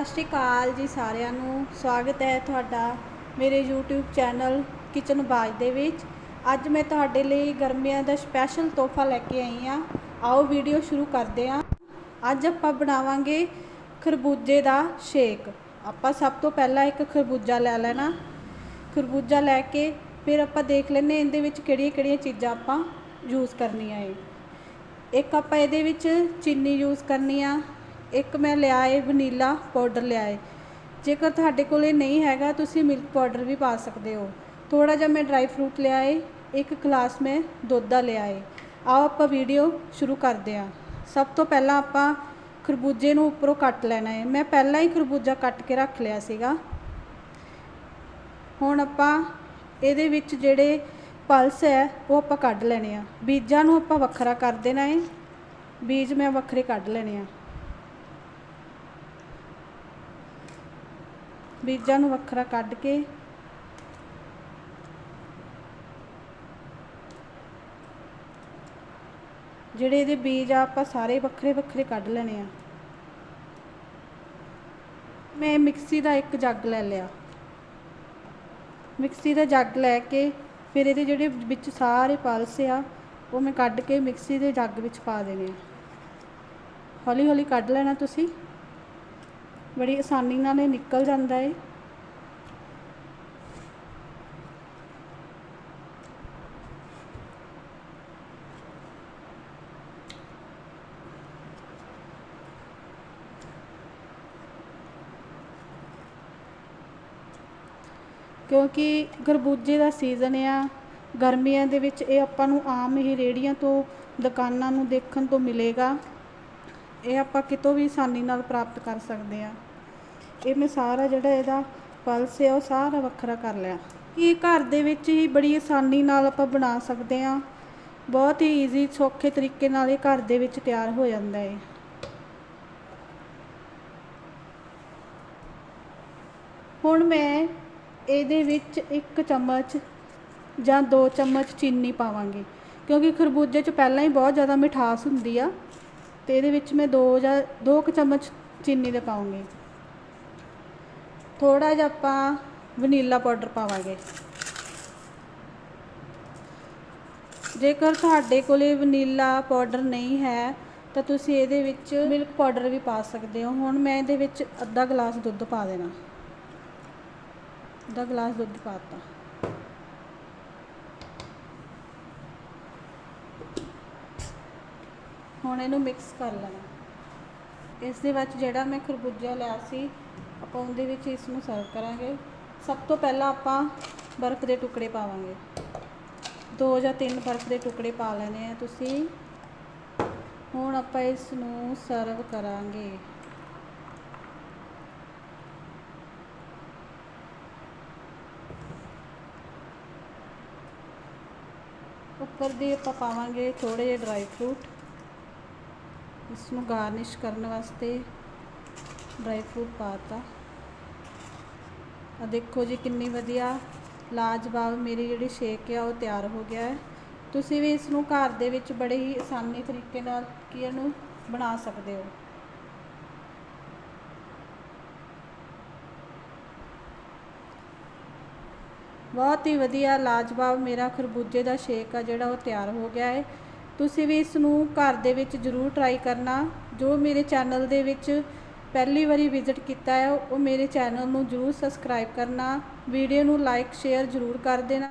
ਸਤਿ ਸ਼੍ਰੀ ਅਕਾਲ ਜੀ ਸਾਰਿਆਂ ਨੂੰ। ਸਵਾਗਤ ਹੈ ਤੁਹਾਡਾ ਮੇਰੇ YouTube ਚੈਨਲ ਕਿਚਨ ਬਾਜ ਦੇ ਵਿੱਚ। ਅੱਜ ਮੈਂ ਤੁਹਾਡੇ ਲਈ ਗਰਮੀਆਂ ਦਾ ਸਪੈਸ਼ਲ ਤੋਹਫਾ ਲੈ ਕੇ ਆਈ ਹਾਂ। ਆਓ ਵੀਡੀਓ ਸ਼ੁਰੂ ਕਰਦੇ ਹਾਂ। ਅੱਜ ਆਪਾਂ ਬਣਾਵਾਂਗੇ ਖਰਬੂਜੇ ਦਾ ਸ਼ੇਕ। ਆਪਾਂ ਸਭ ਤੋਂ ਪਹਿਲਾਂ ਇੱਕ ਖਰਬੂਜਾ ਲੈ ਲੈਣਾ। ਖਰਬੂਜਾ ਲੈ ਕੇ ਫਿਰ ਆਪਾਂ ਦੇਖ ਲੈਂਦੇ ਹਾਂ ਇਹਦੇ ਵਿੱਚ ਕਿਹੜੀਆਂ ਕਿਹੜੀਆਂ ਚੀਜ਼ਾਂ ਆਪਾਂ ਯੂਜ਼ ਕਰਨੀਆਂ ਏ ਇੱਕ ਆਪਾਂ ਇਹਦੇ ਵਿੱਚ ਚੀਨੀ ਯੂਜ਼ ਕਰਨੀ ਆ। ਇੱਕ ਮੈਂ ਲਿਆ ਏ, ਵਨੀਲਾ ਪਾਊਡਰ ਲਿਆ ਏ। ਜੇਕਰ ਤੁਹਾਡੇ ਕੋਲ ਇਹ ਨਹੀਂ ਹੈਗਾ, ਤੁਸੀਂ ਮਿਲਕ ਪਾਊਡਰ ਵੀ ਪਾ ਸਕਦੇ ਹੋ। ਥੋੜਾ ਜਿਹਾ ਮੈਂ ਡਰਾਈ ਫਰੂਟ ਲਿਆ ਏ, ਇੱਕ ਗਲਾਸ ਮੈਂ ਦੁੱਧ ਦਾ ਲਿਆ ਏ। ਆਓ ਆਪਾਂ ਵੀਡੀਓ ਸ਼ੁਰੂ ਕਰਦੇ ਹਾਂ। ਸਭ ਤੋਂ ਪਹਿਲਾਂ ਆਪਾਂ ਖਰਬੂਜੇ ਨੂੰ ਉੱਪਰੋਂ ਕੱਟ ਲੈਣਾ ਹੈ ਮੈਂ ਪਹਿਲਾਂ ਹੀ ਖਰਬੂਜਾ ਕੱਟ ਕੇ ਰੱਖ ਲਿਆ ਸੀਗਾ। ਹੁਣ ਆਪਾਂ ਇਹਦੇ ਵਿੱਚ ਜਿਹੜੇ ਪਲਸ ਹੈ, ਉਹ ਆਪਾਂ ਕੱਢ ਲੈਣੇ ਆ। ਬੀਜਾਂ ਨੂੰ ਆਪਾਂ ਵੱਖਰਾ ਕਰ ਦੇਣਾ ਹੈ ਬੀਜ ਮੈਂ ਵੱਖਰੇ ਕੱਢ ਲੈਣੇ ਆ। ਬੀਜਾਂ ਨੂੰ ਵੱਖਰਾ ਕੱਢ ਕੇ। ਜਿਹੜੇ ਇਹਦੇ ਬੀਜ ਆ, ਆਪਾਂ ਸਾਰੇ ਵੱਖਰੇ ਵੱਖਰੇ ਕੱਢ ਲੈਣੇ ਆ। ਮੈਂ ਮਿਕਸੀ ਦਾ ਇੱਕ ਜੱਗ ਲੈ ਲਿਆ। ਮਿਕਸੀ ਦਾ ਜੱਗ ਲੈ ਕੇ ਫਿਰ ਇਹਦੇ ਜਿਹੜੇ ਵਿੱਚ ਸਾਰੇ ਪਲਸ ਆ, ਉਹ ਮੈਂ ਕੱਢ ਕੇ ਮਿਕਸੀ ਦੇ ਜੱਗ ਵਿੱਚ ਪਾ ਦੇਣੇ ਆ। ਹੌਲੀ ਹੌਲੀ ਕੱਢ ਲੈਣਾ ਤੁਸੀਂ। ਬੜੀ ਆਸਾਨੀ ਨਾਲ ਇਹ ਨਿਕਲ ਜਾਂਦਾ ਹੈ ਕਿਉਂਕਿ ਖਰਬੂਜੇ ਦਾ ਸੀਜ਼ਨ ਆ, ਗਰਮੀਆਂ ਦੇ ਵਿੱਚ ਇਹ ਆਪਾਂ ਨੂੰ ਆਮ ਹੀ ਰੇੜੀਆਂ ਤੋਂ, ਦੁਕਾਨਾਂ ਨੂੰ ਦੇਖਣ ਤੋਂ ਮਿਲੇਗਾ। ਇਹ ਆਪਾਂ ਕਿਤੋਂ ਵੀ ਆਸਾਨੀ ਨਾਲ ਪ੍ਰਾਪਤ ਕਰ ਸਕਦੇ ਆ ਇਹ ਮੈਂ ਸਾਰਾ ਜਿਹੜਾ ਇਹਦਾ ਪਲਸ ਹੈ ਉਹ ਸਾਰਾ ਵੱਖਰਾ ਕਰ ਲਿਆ। ਇਹ ਘਰ ਦੇ ਵਿੱਚ ਹੀ ਬੜੀ ਆਸਾਨੀ ਨਾਲ ਆਪਾਂ ਬਣਾ ਸਕਦੇ ਆ ਬਹੁਤ ਹੀ ਈਜ਼ੀ ਸੌਖੇ ਤਰੀਕੇ ਨਾਲ ਇਹ ਘਰ ਦੇ ਵਿੱਚ ਤਿਆਰ ਹੋ ਜਾਂਦਾ ਹੈ। ਹੁਣ ਮੈਂ ਇਹਦੇ ਵਿੱਚ ਇੱਕ ਚਮਚ ਜਾਂ 2 ਚਮਚ ਚੀਨੀ ਪਾਵਾਂਗੀ, ਕਿਉਂਕਿ ਖਰਬੂਜੇ 'ਚ ਪਹਿਲਾਂ ਹੀ ਬਹੁਤ ਜ਼ਿਆਦਾ ਮਿਠਾਸ ਹੁੰਦੀ ਆ। ਤੇ ਇਹਦੇ ਵਿੱਚ ਮੈਂ 2 ਜਾਂ 2 ਕੁ ਚਮਚ ਚੀਨੀ ਦੇ ਪਾਉਂਗੀ। ਥੋੜਾ ਜਿਹਾ ਆਪਾਂ ਵਨੀਲਾ ਪਾਊਡਰ ਪਾਵਾਂਗੇ। ਜੇਕਰ ਤੁਹਾਡੇ ਕੋਲੇ ਵਨੀਲਾ ਪਾਊਡਰ ਨਹੀਂ ਹੈ, ਤਾਂ ਤੁਸੀਂ ਇਹਦੇ ਵਿੱਚ ਮਿਲਕ ਪਾਊਡਰ ਵੀ ਪਾ ਸਕਦੇ ਹੋ। ਹੁਣ ਮੈਂ ਇਹਦੇ ਵਿੱਚ ਅੱਧਾ ਗਲਾਸ ਦੁੱਧ ਪਾ ਦੇਣਾ। ਅੱਧਾ ਗਲਾਸ ਦੁੱਧ ਪਾਤਾ ਹੁਣ ਇਹਨੂੰ ਮਿਕਸ ਕਰ ਲੈਣਾ। ਇਸ ਦੇ ਵਿੱਚ ਜਿਹੜਾ ਮੈਂ ਖਰਬੂਜਾ ਲਿਆ ਸੀ, ਆਪਾਂ ਉਹਦੇ ਵਿੱਚ ਇਸ ਨੂੰ ਸਰਵ ਕਰਾਂਗੇ। ਸਭ ਤੋਂ ਪਹਿਲਾਂ ਆਪਾਂ ਬਰਫ਼ ਦੇ ਟੁਕੜੇ ਪਾਵਾਂਗੇ। ਦੋ ਜਾਂ ਤਿੰਨ ਬਰਫ਼ ਦੇ ਟੁਕੜੇ ਪਾ ਲੈਣੇ ਆ ਤੁਸੀਂ। ਹੁਣ ਆਪਾਂ ਇਸ ਨੂੰ ਸਰਵ ਕਰਾਂਗੇ। ਉੱਪਰ ਦੀ ਆਪਾਂ ਪਾਵਾਂਗੇ ਥੋੜੇ ਜਿਹੇ ਡਰਾਈ ਫਰੂਟ ਇਸ ਨੂੰ ਗਾਰਨਿਸ਼ ਕਰਨ ਵਾਸਤੇ ਡਰਾਈ ਫਰੂਟ ਪਾਤਾ ਆ ਦੇਖੋ ਜੀ ਕਿੰਨੀ ਵਧੀਆ ਲਾਜਵਾਬ ਮੇਰੀ ਜਿਹੜੀ ਸ਼ੇਕ ਆ ਉਹ ਤਿਆਰ ਹੋ ਗਿਆ ਹੈ। ਤੁਸੀਂ ਵੀ ਇਸ ਨੂੰ ਘਰ ਦੇ ਵਿੱਚ ਬੜੇ ਹੀ ਆਸਾਨੀ ਤਰੀਕੇ ਨਾਲ ਕੀ ਇਹਨੂੰ ਬਣਾ ਸਕਦੇ ਹੋ। ਬਹੁਤ ਹੀ ਵਧੀਆ ਲਾਜਵਾਬ ਮੇਰਾ ਖਰਬੂਜੇ ਦਾ ਸ਼ੇਕ ਆ ਜਿਹੜਾ ਉਹ ਤਿਆਰ ਹੋ ਗਿਆ ਹੈ। ਤੁਸੀਂ ਵੀ ਇਸ ਨੂੰ ਘਰ ਦੇ ਵਿੱਚ ਜ਼ਰੂਰ ਟਰਾਈ ਕਰਨਾ। ਜੋ ਮੇਰੇ ਚੈਨਲ ਦੇ ਵਿੱਚ ਪਹਿਲੀ ਵਾਰੀ ਵਿਜ਼ਿਟ ਕੀਤਾ ਹੈ, ਉਹ ਮੇਰੇ ਚੈਨਲ ਨੂੰ ਜ਼ਰੂਰ ਸਬਸਕ੍ਰਾਈਬ ਕਰਨਾ। ਵੀਡੀਓ ਨੂੰ ਲਾਈਕ ਸ਼ੇਅਰ ਜ਼ਰੂਰ ਕਰ ਦੇਣਾ।